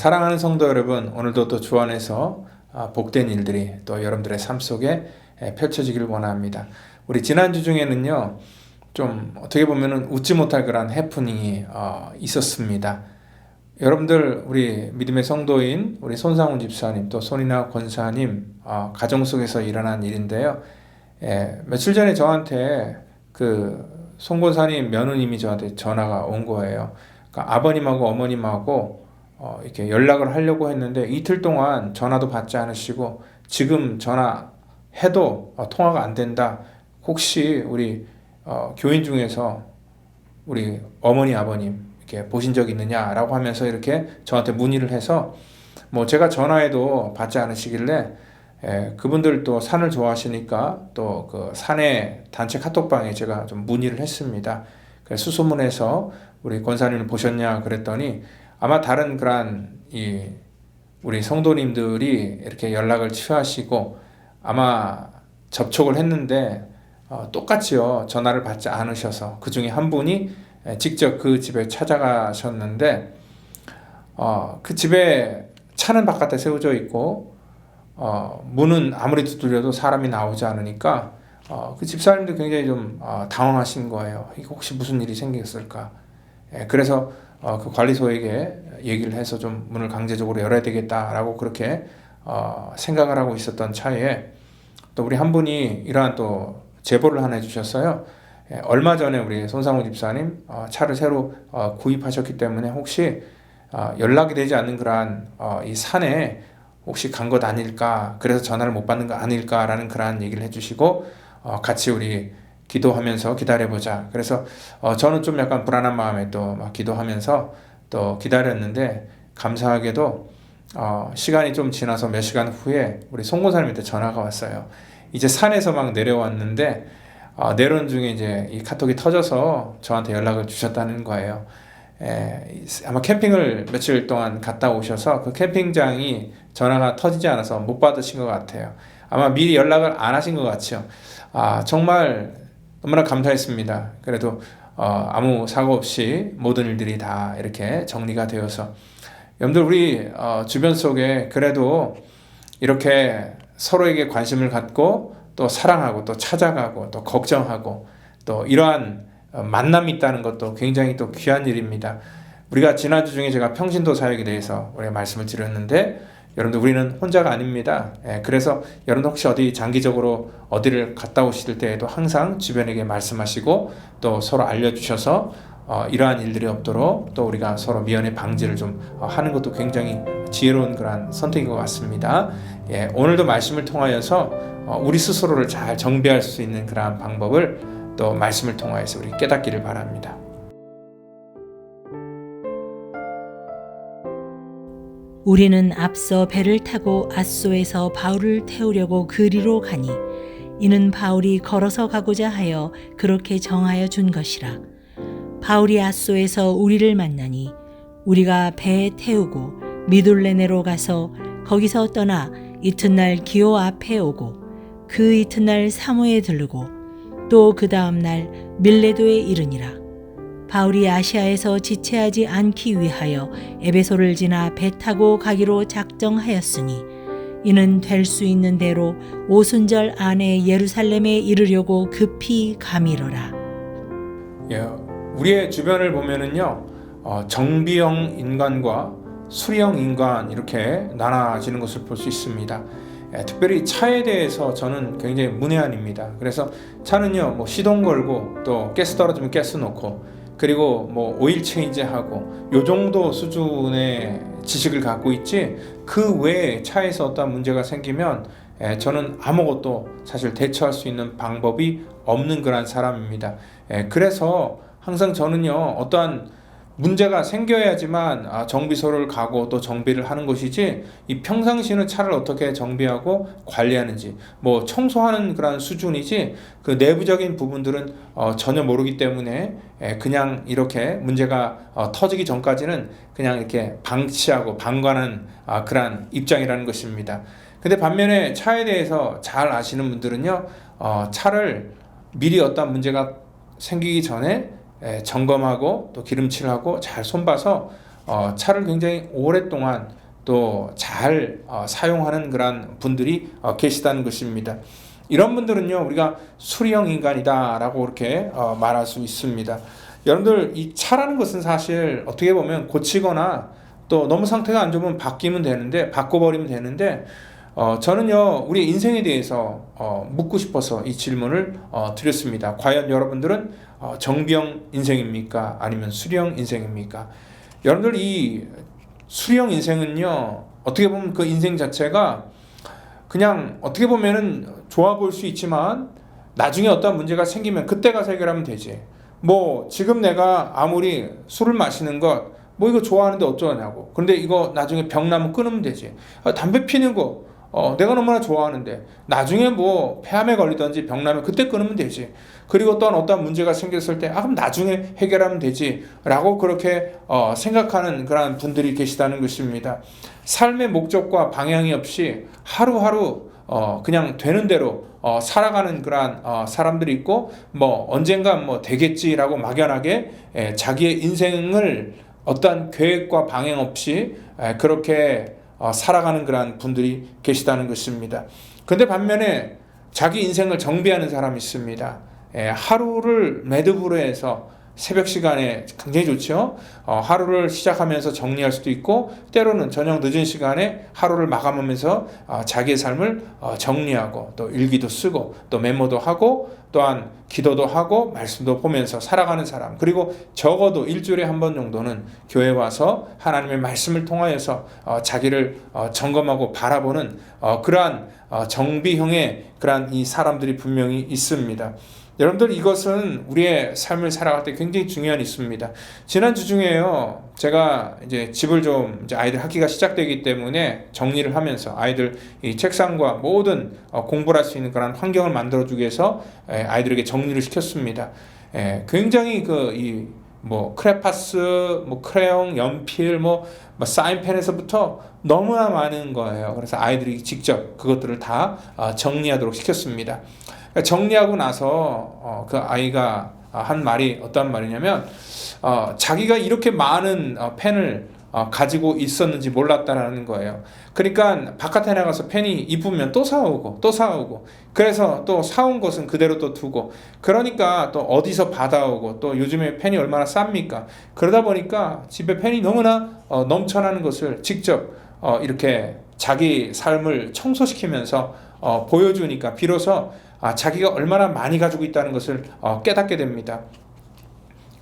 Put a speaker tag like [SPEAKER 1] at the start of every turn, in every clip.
[SPEAKER 1] 예, 사랑하는 성도 여러분, 오늘도 또 주 안에서 아, 복된 일들이 또 여러분들의 삶 속에 예, 펼쳐지길 원합니다. 우리 지난주 중에는요, 좀 어떻게 보면은 웃지 못할 그런 해프닝이 어, 있었습니다. 여러분들 우리 믿음의 성도인 우리 손상훈 집사님 또 손이나 권사님 어, 가정 속에서 일어난 일인데요. 예, 며칠 전에 저한테 그 송 권사님 며느님이 저한테 전화가 온 거예요. 그러니까 아버님하고 어머님하고 어, 이렇게 연락을 하려고 했는데 이틀 동안 전화도 받지 않으시고 지금 전화해도 어, 통화가 안 된다. 혹시 우리 어, 교인 중에서 우리 어머니 아버님 이렇게 보신 적 있느냐라고 하면서 이렇게 저한테 문의를 해서 뭐 제가 전화해도 받지 않으시길래 예, 그분들 또 산을 좋아하시니까 또 그 산에 단체 카톡방에 제가 좀 문의를 했습니다. 수소문해서 우리 권사님을 보셨냐 그랬더니 아마 다른 그런 이 우리 성도님들이 이렇게 연락을 취하시고 아마 접촉을 했는데 어, 똑같이요 전화를 받지 않으셔서 그 중에 한 분이 에, 직접 그 집에 찾아가셨는데 어, 그 집에 차는 바깥에 세워져 있고 어, 문은 아무리 두드려도 사람이 나오지 않으니까 어, 그 집사님도 굉장히 좀 어, 당황하신 거예요. 혹시 무슨 일이 생겼을까? 예, 그래서 어, 그 관리소에게 얘기를 해서 좀 문을 강제적으로 열어야 되겠다라고 그렇게 어, 생각을 하고 있었던 차에 또 우리 한 분이 이러한 또 제보를 하나 해주셨어요. 예, 얼마 전에 우리 손상우 집사님 어, 차를 새로 어, 구입하셨기 때문에 혹시 어, 연락이 되지 않는 그러한 어, 이 산에 혹시 간 것 아닐까 그래서 전화를 못 받는 거 아닐까라는 그러한 얘기를 해주시고 어, 같이 우리 기도하면서 기다려보자. 그래서 어, 저는 좀 약간 불안한 마음에 또 막 기도하면서 또 기다렸는데 감사하게도 어, 시간이 좀 지나서 몇 시간 후에 우리 송고사님한테 전화가 왔어요. 이제 산에서 막 내려왔는데 어, 내려온 중에 이제 이 카톡이 터져서 저한테 연락을 주셨다는 거예요. 에, 아마 캠핑을 며칠 동안 갔다 오셔서 그 캠핑장이 전화가 터지지 않아서 못 받으신 것 같아요. 아마 미리 연락을 안 하신 것 같죠. 아, 정말 너무나 감사했습니다. 그래도 어, 아무 사고 없이 모든 일들이 다 이렇게 정리가 되어서 여러분들 우리 어, 주변 속에 그래도 이렇게 서로에게 관심을 갖고 또 사랑하고 또 찾아가고 또 걱정하고 또 이러한 어, 만남이 있다는 것도 굉장히 또 귀한 일입니다. 우리가 지난주 중에 제가 평신도 사역에 대해서 우리가 말씀을 드렸는데 여러분들 우리는 혼자가 아닙니다. 예, 그래서 여러분 혹시 어디 장기적으로 어디를 갔다 오실 때에도 항상 주변에게 말씀하시고 또 서로 알려주셔서 어, 이러한 일들이 없도록 또 우리가 서로 미연의 방지를 좀 어, 하는 것도 굉장히 지혜로운 그런 선택인 것 같습니다. 예, 오늘도 말씀을 통하여서 어, 우리 스스로를 잘 정비할 수 있는 그러한 방법을 또 말씀을 통하여서 우리 깨닫기를 바랍니다.
[SPEAKER 2] 우리는 앞서 배를 타고 앗소에서 바울을 태우려고 그리로 가니 이는 바울이 걸어서 가고자 하여 그렇게 정하여 준 것이라. 바울이 앗소에서 우리를 만나니 우리가 배에 태우고 미둘레네로 가서 거기서 떠나 이튿날 기오 앞에 오고 그 이튿날 사모에 들르고 또 그 다음 날 밀레도에 이르니라 바울이 아시아에서 지체하지 않기 위하여 에베소를 지나 배 타고 가기로 작정하였으니 이는 될 수 있는 대로 오순절 안에 예루살렘에 이르려고 급히 가미러라.
[SPEAKER 1] 예, 우리의 주변을 보면은요 어, 정비형 인간과 수리형 인간 이렇게 나눠지는 것을 볼 수 있습니다. 예, 특별히 차에 대해서 저는 굉장히 문외한입니다. 그래서 차는요 뭐 시동 걸고 또 가스 떨어지면 가스 놓고 그리고 뭐 오일 체인지하고 요 정도 수준의 지식을 갖고 있지 그 외에 차에서 어떤 문제가 생기면 예, 저는 아무것도 사실 대처할 수 있는 방법이 없는 그런 사람입니다. 예, 그래서 항상 저는요 어떠한 문제가 생겨야지만 아, 정비소를 가고 또 정비를 하는 것이지 이 평상시는 차를 어떻게 정비하고 관리하는지 뭐 청소하는 그런 수준이지 그 내부적인 부분들은 어, 전혀 모르기 때문에 에, 그냥 이렇게 문제가 어, 터지기 전까지는 그냥 이렇게 방치하고 방관하는 아, 그런 입장이라는 것입니다. 근데 반면에 차에 대해서 잘 아시는 분들은요 어, 차를 미리 어떤 문제가 생기기 전에 예, 점검하고 또 기름칠하고 잘 손봐서 어, 차를 굉장히 오랫동안 또잘 어, 사용하는 그런 분들이 어, 계시다는 것입니다. 이런 분들은요 우리가 수리형 인간이다라고 이렇게 어, 말할 수 있습니다. 여러분들 이 차라는 것은 사실 어떻게 보면 고치거나 또 너무 상태가 안 좋으면 바뀌면 되는데 바꿔버리면 되는데 어, 저는요 우리 인생에 대해서 어, 묻고 싶어서 이 질문을 어, 드렸습니다. 과연 여러분들은 어, 정비형 인생입니까? 아니면 수리형 인생입니까? 여러분들 이 수리형 인생은요 어떻게 보면 그 인생 자체가 그냥 어떻게 보면은 좋아 보일 수 있지만 나중에 어떤 문제가 생기면 그때 가서 해결하면 되지. 뭐 지금 내가 아무리 술을 마시는 것 뭐 이거 좋아하는데 어쩌냐고. 근데 이거 나중에 병 나면 끊으면 되지. 아, 담배 피는 거 어, 내가 너무나 좋아하는데 나중에 뭐 폐암에 걸리든지 병 나면 그때 끊으면 되지. 그리고 또한 어떤 문제가 생겼을 때 아 그럼 나중에 해결하면 되지라고 그렇게 어, 생각하는 그런 분들이 계시다는 것입니다. 삶의 목적과 방향이 없이 하루하루 어, 그냥 되는 대로 어, 살아가는 그러한 어, 사람들이 있고 뭐 언젠가 뭐 되겠지라고 막연하게 에, 자기의 인생을 어떠한 계획과 방향 없이 에, 그렇게 어, 살아가는 그러한 분들이 계시다는 것입니다. 근데 반면에 자기 인생을 정비하는 사람이 있습니다. 에, 하루를 매듭으로 해서 새벽 시간에 굉장히 좋죠. 어, 하루를 시작하면서 정리할 수도 있고 때로는 저녁 늦은 시간에 하루를 마감하면서 어, 자기의 삶을 어, 정리하고 또 일기도 쓰고 또 메모도 하고 또한 기도도 하고 말씀도 보면서 살아가는 사람 그리고 적어도 일주일에 한 번 정도는 교회 와서 하나님의 말씀을 통하여서 어, 자기를 어, 점검하고 바라보는 어, 그러한 어, 정비형의 그러한 이 사람들이 분명히 있습니다. 여러분들 이것은 우리의 삶을 살아갈 때 굉장히 중요한 있습니다. 지난 주 중에요. 제가 이제 집을 좀 이제 아이들 학기가 시작되기 때문에 정리를 하면서 아이들 이 책상과 모든 어, 공부를 할 수 있는 그런 환경을 만들어 주기 위해서 에, 아이들에게 정리를 시켰습니다. 에, 굉장히 그이 뭐 크레파스, 뭐 크레용, 연필, 뭐, 뭐 사인펜에서부터 너무나 많은 거예요. 그래서 아이들이 직접 그것들을 다 어, 정리하도록 시켰습니다. 정리하고 나서 어, 그 아이가 한 말이 어떤 말이냐면 어, 자기가 이렇게 많은 어, 펜을 어, 가지고 있었는지 몰랐다라는 거예요. 그러니까 바깥에 나가서 펜이 이쁘면 또 사오고 또 사오고 그래서 또 사온 것은 그대로 또 두고 그러니까 또 어디서 받아오고 또 요즘에 펜이 얼마나 쌉니까? 그러다 보니까 집에 펜이 너무나 어, 넘쳐나는 것을 직접 어, 이렇게 자기 삶을 청소시키면서 어, 보여주니까 비로소 아, 자기가 얼마나 많이 가지고 있다는 것을 어, 깨닫게 됩니다.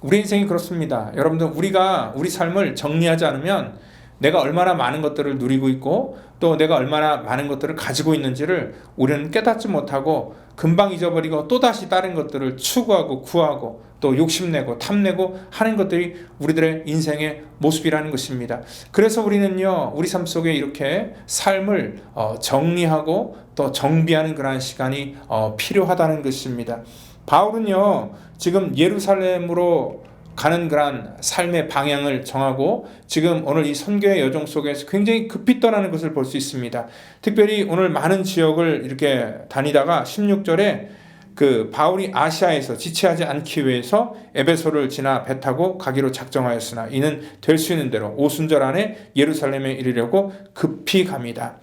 [SPEAKER 1] 우리 인생이 그렇습니다. 여러분들 우리가 우리 삶을 정리하지 않으면 내가 얼마나 많은 것들을 누리고 있고 또 내가 얼마나 많은 것들을 가지고 있는지를 우리는 깨닫지 못하고 금방 잊어버리고 또다시 다른 것들을 추구하고 구하고 또 욕심내고 탐내고 하는 것들이 우리들의 인생의 모습이라는 것입니다. 그래서 우리는요, 우리 삶 속에 이렇게 삶을 어, 정리하고 또 정비하는 그러한 시간이 어, 필요하다는 것입니다. 바울은요, 지금 예루살렘으로 가는 그런 삶의 방향을 정하고 지금 오늘 이 선교의 여정 속에서 굉장히 급히 떠나는 것을 볼 수 있습니다. 특별히 오늘 많은 지역을 이렇게 다니다가 16절에 그 바울이 아시아에서 지체하지 않기 위해서 에베소를 지나 배 타고 가기로 작정하였으나 이는 될 수 있는 대로 오순절 안에 예루살렘에 이르려고 급히 갑니다.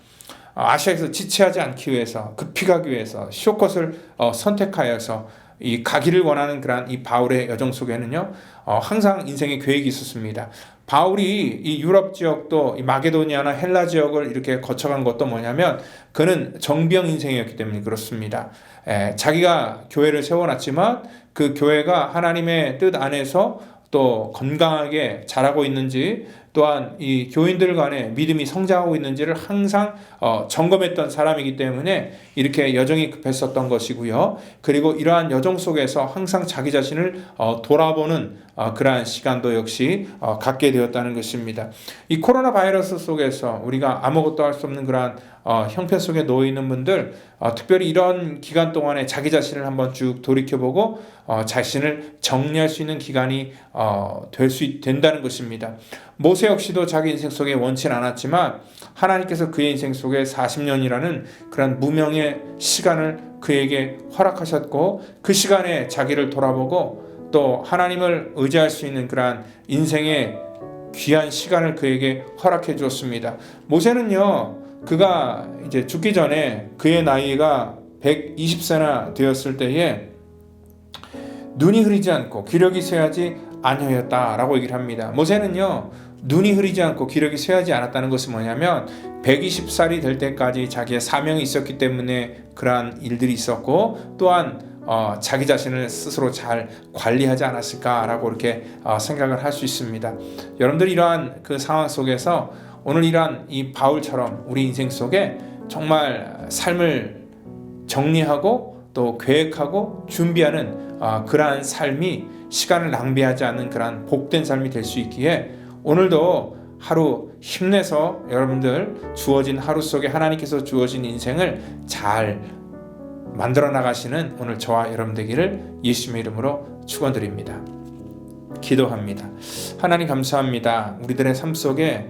[SPEAKER 1] 어, 아시아에서 지체하지 않기 위해서 급히 가기 위해서 쇼컷을 어, 선택하여서 이 가기를 원하는 그러한 이 바울의 여정 속에는요 어, 항상 인생의 계획이 있었습니다. 바울이 이 유럽 지역도 이 마게도니아나 헬라 지역을 이렇게 거쳐간 것도 뭐냐면 그는 정비형 인생이었기 때문에 그렇습니다. 에, 자기가 교회를 세워놨지만 그 교회가 하나님의 뜻 안에서 또 건강하게 자라고 있는지 또한 이 교인들 간의 믿음이 성장하고 있는지를 항상 어, 점검했던 사람이기 때문에 이렇게 여정이 급했었던 것이고요. 그리고 이러한 여정 속에서 항상 자기 자신을 어, 돌아보는 어, 그러한 시간도 역시 어, 갖게 되었다는 것입니다. 이 코로나 바이러스 속에서 우리가 아무것도 할 수 없는 그러한 어, 형편 속에 놓여 있는 분들 어, 특별히 이런 기간 동안에 자기 자신을 한번 쭉 돌이켜보고 어, 자신을 정리할 수 있는 기간이 어, 될 수 된다는 것입니다. 모세 역시도 자기 인생 속에 원치 않았지만 하나님께서 그의 인생 속에 40년이라는 그런 무명의 시간을 그에게 허락하셨고 그 시간에 자기를 돌아보고 또 하나님을 의지할 수 있는 그러한 인생의 귀한 시간을 그에게 허락해 주었습니다. 모세는요, 그가 이제 죽기 전에 그의 나이가 120세나 되었을 때에 눈이 흐리지 않고 기력이 쇠하지 아니하였다라고 얘기를 합니다. 모세는요, 눈이 흐리지 않고 기력이 쇠하지 않았다는 것은 뭐냐면 120살이 될 때까지 자기의 사명이 있었기 때문에 그러한 일들이 있었고 또한 어, 자기 자신을 스스로 잘 관리하지 않았을까라고 이렇게 어, 생각을 할 수 있습니다. 여러분들 이러한 그 상황 속에서 오늘 이러한 이 바울처럼 우리 인생 속에 정말 삶을 정리하고 또 계획하고 준비하는 어, 그러한 삶이 시간을 낭비하지 않는 그러한 복된 삶이 될 수 있기에 오늘도 하루 힘내서 여러분들 주어진 하루 속에 하나님께서 주어진 인생을 잘 만들어 나가시는 오늘 저와 여러분 되기를 예수님의 이름으로 축원드립니다. 기도합니다. 하나님 감사합니다. 우리들의 삶 속에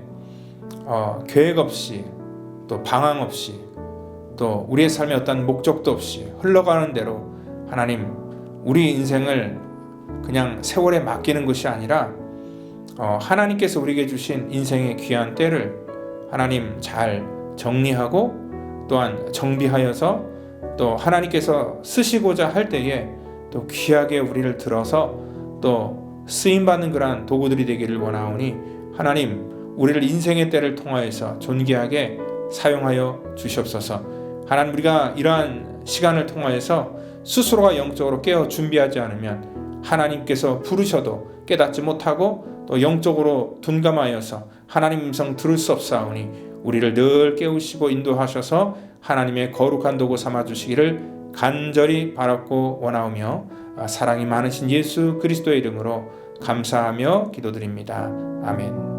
[SPEAKER 1] 어, 계획 없이 또 방황 없이 또 우리의 삶에 어떤 목적도 없이 흘러가는 대로 하나님 우리 인생을 그냥 세월에 맡기는 것이 아니라 어, 하나님께서 우리에게 주신 인생의 귀한 때를 하나님 잘 정리하고 또한 정비하여서 또 하나님께서 쓰시고자 할 때에 또 귀하게 우리를 들어서 또 쓰임 받는 그러한 도구들이 되기를 원하오니 하나님 우리를 인생의 때를 통하여서 존귀하게 사용하여 주시옵소서. 하나님 우리가 이러한 시간을 통하여서 스스로가 영적으로 깨어 준비하지 않으면 하나님께서 부르셔도 깨닫지 못하고 또 영적으로 둔감하여서 하나님 음성 들을 수 없사오니 우리를 늘 깨우시고 인도하셔서 하나님의 거룩한 도구 삼아 주시기를 간절히 바랐고 원하오며 사랑이 많으신 예수 그리스도의 이름으로 감사하며 기도드립니다. 아멘.